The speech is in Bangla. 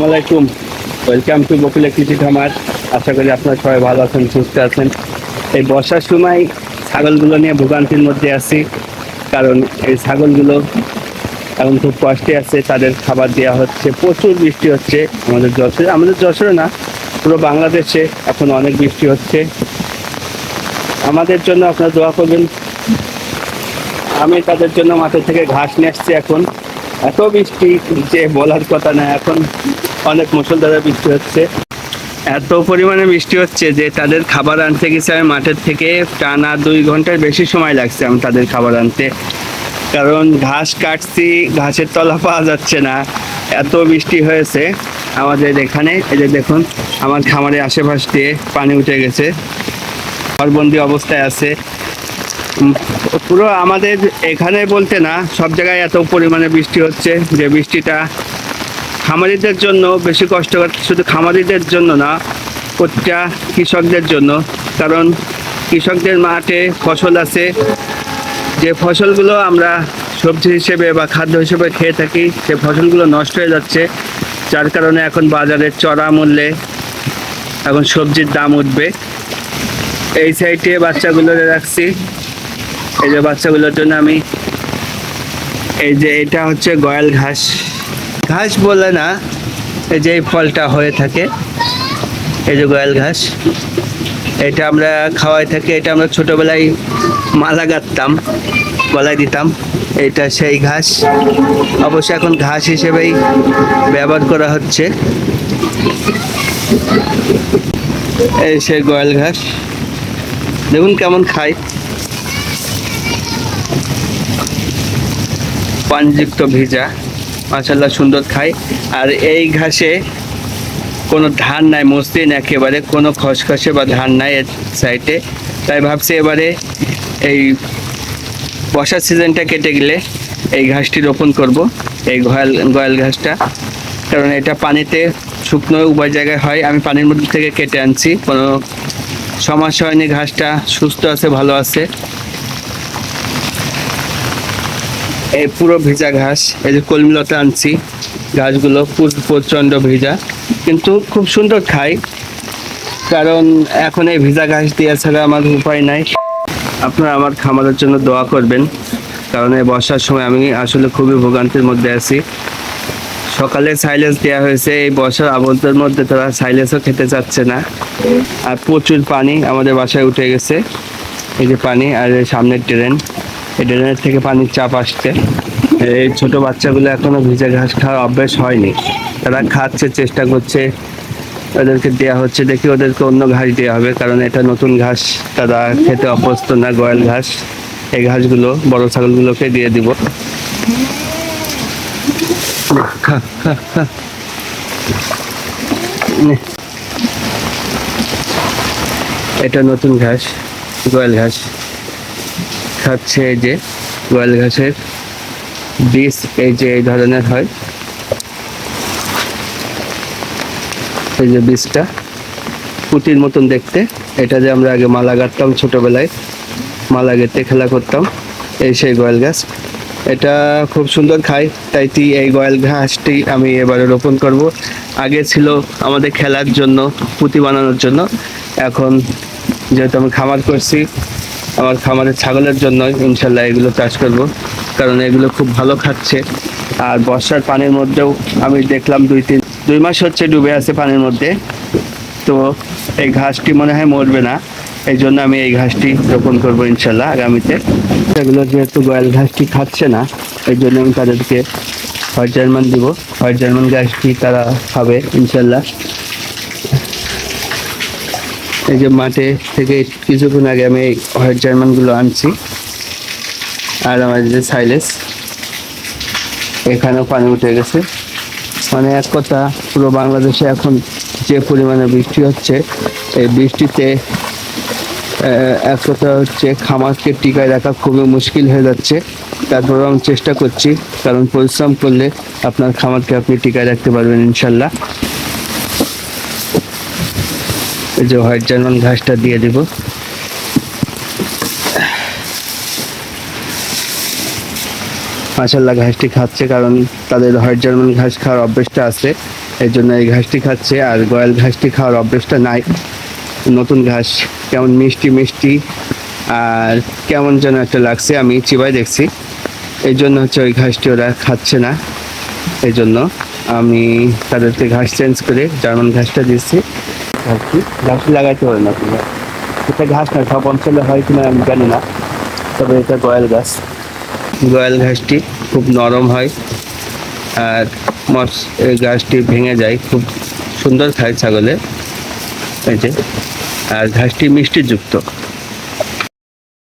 আসসালামু আলাইকুম। ওয়েলকাম টু বকুলে কৃষি খামার আশা করি আপনারা সবাই ভালো আছেন, সুস্থ আছেন। এই বর্ষার সময় ছাগলগুলো নিয়ে ভোগান্তির মধ্যে আছি, কারণ এই ছাগলগুলো এখন খুব কষ্টে আছে, তাদের খাবার দেওয়া হচ্ছে, প্রচুর বৃষ্টি হচ্ছে আমাদের যশোরে। আমাদের যশোরে না, পুরো বাংলাদেশে এখন অনেক বৃষ্টি হচ্ছে। আমাদের জন্য আপনারা দোয়া করবেন। আমি তাদের জন্য মাঠের থেকে ঘাস নিয়ে আসছি এখন। এত বৃষ্টি, যে বলার কথা না, এখন অনেক মুসলধারে বৃষ্টি হচ্ছে। এত পরিমাণে বৃষ্টি হচ্ছে যে তাদের খাবার আনতে গেছে আমি মাঠের থেকে। টানা দুই ঘণ্টার বেশি সময় লাগছে আমি তাদের খাবার আনতে। কারণ ঘাস কাটছি, ঘাসের তলা পাওয়া যাচ্ছে না। এত বৃষ্টি হয়েছে আমাদের এখানে। এই যে দেখুন, আমার খামারের আশেপাশ দিয়ে পানি উঠে গেছে। ঘরবন্দি অবস্থায় আছে। পুরো আমাদের এখানে বলতে না, সব জায়গায় এত পরিমাণে বৃষ্টি হচ্ছে। যে বৃষ্টিটা খামারিদের জন্য বেশি কষ্টকর শুধু খামারিদের জন্য না প্রতিটা কৃষকদের জন্য। কারণ কৃষকদের মাঠে ফসল আছে। যে ফসলগুলো আমরা সবজি হিসেবে বা খাদ্য হিসেবে খেয়ে থাকি, সে ফসলগুলো নষ্ট হয়ে যাচ্ছে। যার কারণে এখন বাজারে চড়া মূল্যে এখন সবজির দাম উঠবে। এই সাইডে বাচ্চাগুলো রাখছি। এই যে বাচ্চাগুলোর জন্য আমি এই যে এটা হচ্ছে গয়াল ঘাস। ঘাস বলে না, এই যে ফলটা হয়ে থাকে, এই যে গোয়াল ঘাস, এটা আমরা খাওয়াই থাকি, এটা আমরা ছোটবেলায় মালা গাঁথতাম গলায় দিতাম, এটা সেই ঘাস। অবশ্য এখন ঘাস হিসেবেই ব্যবহার করা হচ্ছে। এই সেই গোয়াল ঘাস। দেখুন কেমন খায়। পানযুক্ত ভিজা। মাশাল্লাহ সুন্দর খায় আর এই ঘাসে কোনো ধান নাই, মসৃণ একেবারে, কোনো খসখসে বা ধান নাই এর সাইডে। তাই ভাবছি এবারে এই বর্ষার সিজনটা কেটে গেলে এই ঘাসটি রোপণ করব, এই গয়াল গয়াল ঘাসটা। কারণ এটা পানিতে শুকনো উভয় জায়গায় হয়, আমি পানির মধ্যে থেকে কেটে আনছি। কোনো সমস্যা হয়নি, ঘাসটা সুস্থ আছে, ভালো আছে। এই পুরো ভিজা ঘাস, এই যে কলমিলতা আনছি, ঘাসগুলো পুর- প্রচণ্ড ভিজা, কিন্তু খুব সুন্দর খাই। কারণ এখন এই ভিজা ঘাস দেওয়া ছাড়া আমার উপায় নাই। আপনারা আমার খামারের জন্য দোয়া করবেন, কারণ এই বর্ষার সময় আমি আসলে খুবই ভোগান্তির মধ্যে আছি। সকালে সাইলেন্স দেওয়া হয়েছে, এই বর্ষার আবদ্ধের মধ্যে তারা সাইলেন্সও খেতে চাচ্ছে না। আর প্রচুর পানি আমাদের বাসায় উঠে গেছে, এই যে পানি আর সামনের ট্রেন এই ট্রেনের থেকে পানির চাপ আসছে। এই ছোট বাচ্চাগুলো এখনও ভিজে ঘাস খাওয়ার অভ্যেস হয়নি। তারা খাচ্ছে, চেষ্টা করছে। ওদেরকে দেওয়া হচ্ছে, দেখি ওদেরকে অন্য ঘাস দেওয়া হবে, কারণ এটা নতুন ঘাস। তারা খেতে অভ্যস্ত না, গয়াল ঘাস। এই ঘাসগুলো, বড় ছাগলগুলোকে দিয়ে দিব। এটা নতুন ঘাস, গোয়াল ঘাস। খাচ্ছে এই যে গোয়াল ঘাসের বীজ, এই যে এই ধরনের হয়। এই যে বীজটা, পুঁতির মতন দেখতে। এটা যে আমরা আগে মালা গাঁথতাম ছোটবেলায়, মালা গেঁথে খেলা করতাম, এই সেই গোয়াল গাছ। এটা খুব সুন্দর খায়, তাই তি এই গোয়াল ঘাসটি আমি এবারে রোপণ করব। আগে ছিল আমাদের খেলার জন্য, পুঁতি বানানোর জন্য। এখন যেহেতু আমি খামার করছি আমার খামারের ছাগলের জন্য ইনশাল্লাহ এগুলো চাষ করব, কারণ এগুলো খুব ভালো খাচ্ছে। আর বর্ষার পানির মধ্যেও আমি দেখলাম দুই তিন, দুই মাস হচ্ছে ডুবে আছে পানির মধ্যে। তো এই ঘাসটি মনে হয় মরবে না, এই জন্য আমি এই ঘাসটি রোপণ করব ইনশাল্লাহ আগামীতে। এগুলো যেহেতু গয়াল ঘাসটি খাচ্ছে না, এই জন্য আমি তাদেরকে হোয়াইট জার্মান দিব। হোয়াইট জার্মান ঘাসটি তারা খাবে ইনশাল্লাহ। এই যে মাঠে থেকে কিছুক্ষণ আগে আমি এই হোয়াইট জার্মানগুলো আনছি। আর আমার যে সাইলেস, এখানেও পানি উঠে গেছে। মানে এক কথা, পুরো বাংলাদেশে এখন যে পরিমাণে বৃষ্টি হচ্ছে, এই বৃষ্টিতে এক কথা হচ্ছে খামারকে টিকায় রাখা খুবই মুশকিল হয়ে যাচ্ছে। তারপরেও আমি চেষ্টা করছি, কারণ পরিশ্রম করলে আপনার খামারকে আপনি টিকায় রাখতে পারবেন ইনশাল্লাহ। এই যে হোয়াইট জার্মান ঘাসটা দিয়ে দিব। মাসাল্লাহ ঘাসটি খাচ্ছে কারণ তাদের হোয়াইট জার্মান ঘাস খাওয়ার অভ্যেসটা আছে। এই জন্য এই ঘাসটি খাচ্ছে আর গয়াল ঘাসটি খাওয়ার অভ্যেসটা নাই। নতুন ঘাস, কেমন মিষ্টি মিষ্টি আর কেমন যেন একটা লাগছে, আমি চিবাই দেখছি। এই জন্য হচ্ছে ওই ঘাসটি ওরা খাচ্ছে না। এই জন্য আমি তাদেরকে ঘাস চেঞ্জ করে জার্মান ঘাসটা দিচ্ছি। ঘাসটি ঘাস লাগাইতে পারে না তোমরা এটা ঘাস না, সব অঞ্চলে হয় কিনা আমি জানি না। তবে এটা গয়াল ঘাস। গয়াল ঘাসটি খুব নরম হয় আর মস গাছটি ভেঙে যায়। খুব সুন্দর খায় ছাগলে। এই যে। আর ঘাসটি মিষ্টিযুক্ত।